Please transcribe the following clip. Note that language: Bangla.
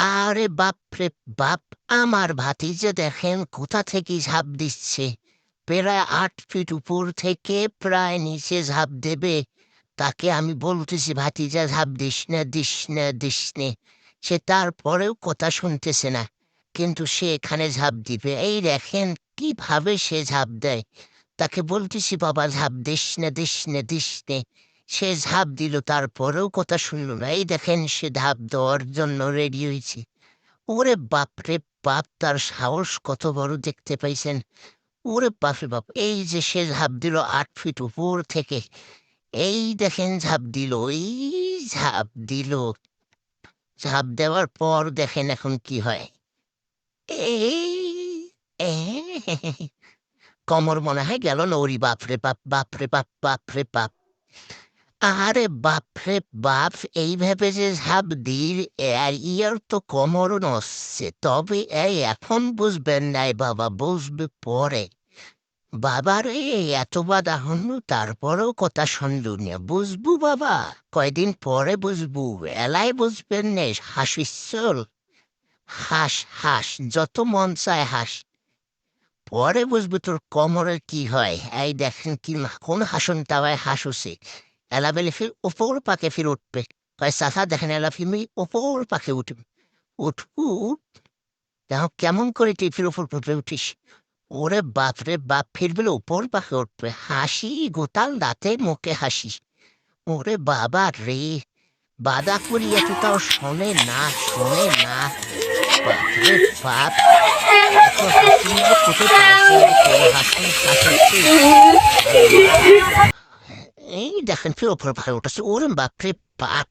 আরে বাপ রে বাপ, আমার ভাতিজে দেখেন কোথা থেকে ঝাঁপ দিচ্ছে? প্রায় আট ফিট উপর থেকে প্রায় নিচে ঝাঁপ দেবে। তাকে আমি বলতেছি, ভাতিজা, ঝাঁপ দিস না দিস না, দিস নে। সে তারপরেও কথা শুনতেছে না, কিন্তু সে এখানে ঝাঁপ দিবে। এই দেখেন কীভাবে সে ঝাঁপ দেয়। তাকে বলতেছি, বাবা, ঝাঁপ দিস না দিস না, দিস নে। সে ঝাঁপ দিল তারপরেও কথা শুনল না এই দেখেন সে ঝাঁপ দেওয়ার জন্য রেডি হয়েছে ওরে বাপ রে বাপ তার সাহস কত বড় দেখতে পাইছেন ওরে বাপরে বাপ এই যে সে ঝাঁপ দিল আট ফিট উপর থেকে এই দেখেন ঝাঁপ দিল এই ঝাঁপ দিল ঝাঁপ দেওয়ার পর দেখেন এখন কি হয় এই কমর মনে হয় গেল নৌরি বাপরে বাপ বাপরে বাপ বাপরে বাপ আরে বাপরে বাপ যে ঝাঁপ দিল ইয়ার তো কোমর নসছে তবে এই এখন বুঝবেন নাই বাবা, বুঝবে পরে। বাবার এই বাধা হনু তারপরেও কথা শুনলু না। বুঝবু বাবা, কয়দিন পরে বুঝবু, এলাই বুঝবেন নে হাসিস হাস হাস, যত মন চায় হাস। পরে বুঝবি তোর কোমরের কি হয়। এই দেখেন কি, কোন হাসন তাওয়ায় হাসুছে এলা বেলে ফির ওপর পাকে ফির উঠবে। কয়, চাচা, দেখেন এলা ফিরমি ওপর পাকে উঠবে। উঠবু দেখো, কেমন করে টিফির ওপর পড়বে উঠিস। ওরে বাপ রে বাপ ফিরবে ওপর পাকে উঠবে। হাসি গোটাল দাঁতে মুখে হাসি। ওরে বাবা রে, বাদা করি এতটাও শোনে না শোনে না। বাপ রে বাপ এত কোথায় হাসি হাসি ওপর পাকে উঠেছে ওরে বাপ রে বাপ।